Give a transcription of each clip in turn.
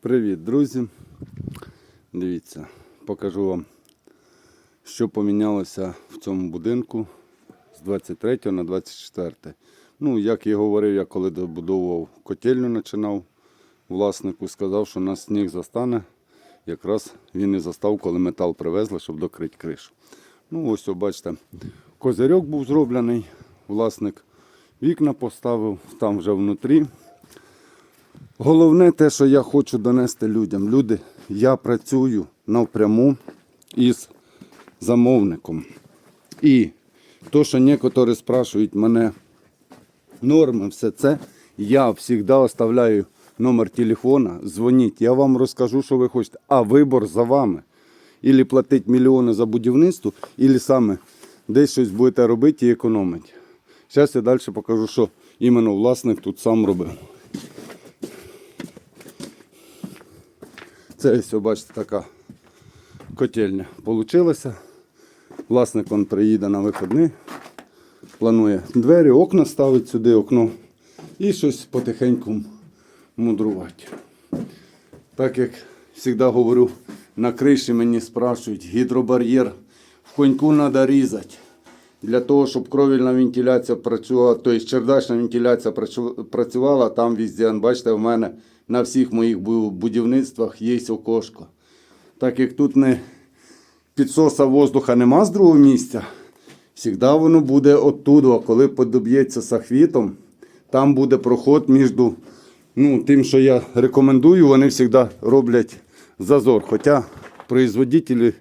Привіт, друзі. Дивіться, покажу вам, що помінялося в цьому будинку з 23 на 24. Ну, як я говорив, я коли добудовував котельню, починав власнику, сказав, що нас сніг застане. Якраз він і застав, коли метал привезли, щоб докрити кришу. Ну, ось, бачите, козирьок був зроблений, власник вікна поставив, там вже внутрі. Головне те, що я хочу донести людям. Люди, я працюю напряму із замовником. І то, що некоторі спрашують мене норми, все це, я завжди оставляю номер телефона, дзвоніть, я вам розкажу, що ви хочете. А вибор за вами. Ілі платить мільйони за будівництво, ілі саме десь щось будете робити і економити. Зараз я далі покажу, що іменно власник тут сам робив. Це ось, бачите, така котельня получилася. Власник он приїде на виходни, планує двері, окна ставить сюди, окно і щось потихеньку мудрувати. Так як завжди говорю, на криші мені спрашують, гідробар'єр в коньку треба різати. Для того, щоб кровільна вентиляція працювала, тобто чердачна вентиляція працювала, там везде, бачите, в мене на всіх моїх будівництвах є окошко. Так як тут не підсоса воздуха нема з другого місця, завжди воно буде оттуда, а коли подоб'ється сахвітом, там буде проход між ну, тим, що я рекомендую, вони завжди роблять зазор. Хоча производителі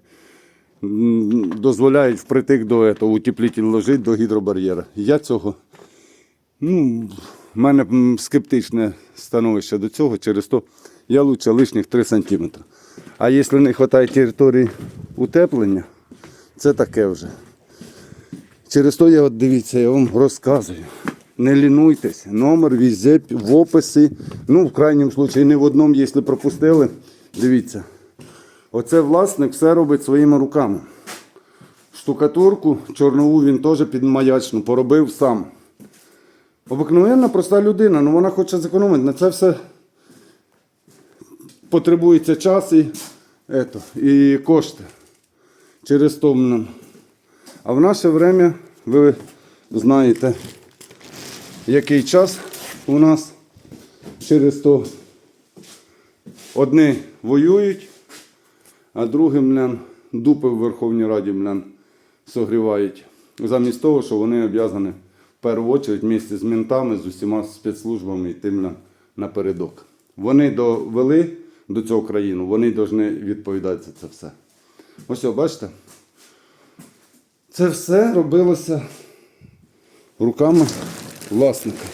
дозволяють впритик до этого, утеплитель ложить до гідробар'єра. Я цього, ну, в мене скептичне становище до цього, через то я лучше лишніх 3 см. А якщо не вистачає території утеплення, це таке вже. Через то я от дивіться, я вам розказую. Не лінуйтесь, номер везде в описі. Ну, в крайньому випадку, не в одному, якщо пропустили. Дивіться. Оце власник все робить своїми руками. Штукатурку чорнову він теж під маячну поробив сам. Обикновенна проста людина, ну вона хоче зекономити. На це все потребується час і, ето, і кошти. Через то. А в наше время, ви знаєте, який час у нас через то одні воюють, а другі, млян, дупи в Верховній Раді млян, согрівають. Замість того, що вони об'язані першу чергу місті з ментами, з усіма спецслужбами йти млян, напередок. Вони довели до цього країну, вони повинні відповідати за це все. Ось, бачите? Це все робилося руками власника.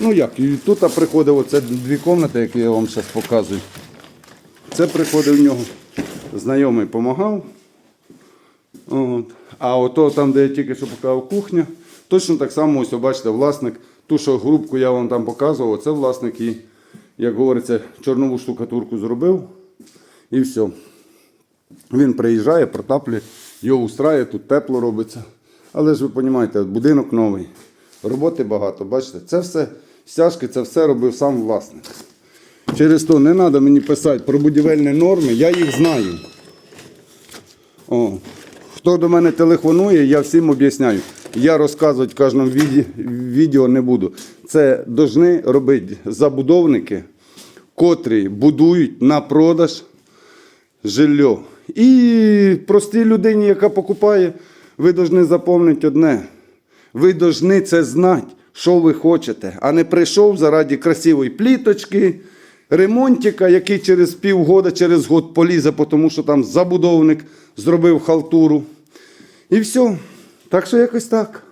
Ну як, і тут приходив оце дві кімнати, які я вам зараз показую. Це приходив в нього знайомий допомагав. От. А ото там, де я тільки що показав кухня, точно так само, ось бачите, власник, ту, що грубку я вам там показував, це власник і, як говориться, чорнову штукатурку зробив і все. Він приїжджає, протаплює, його устрає, тут тепло робиться. Але ж ви розумієте, будинок новий, роботи багато, бачите, це все стяжки, це все робив сам власник. Через то не треба мені писати про будівельні норми, я їх знаю. О. Хто до мене телефонує, я всім об'ясняю. Я розказувати в кожному відео не буду. Це повинні робити забудовники, котрі будують на продаж жилье. І простій людині, яка покупає, ви повинні заповнити одне. Ви повинні це знати, що ви хочете, а не прийшов заради красивої пліточки, ремонтика, який через півгода, через год полізе, тому що там забудовник зробив халтуру. І все. Так що якось так.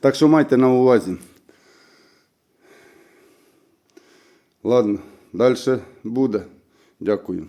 Так що майте на увазі. Ладно, далі буде. Дякую.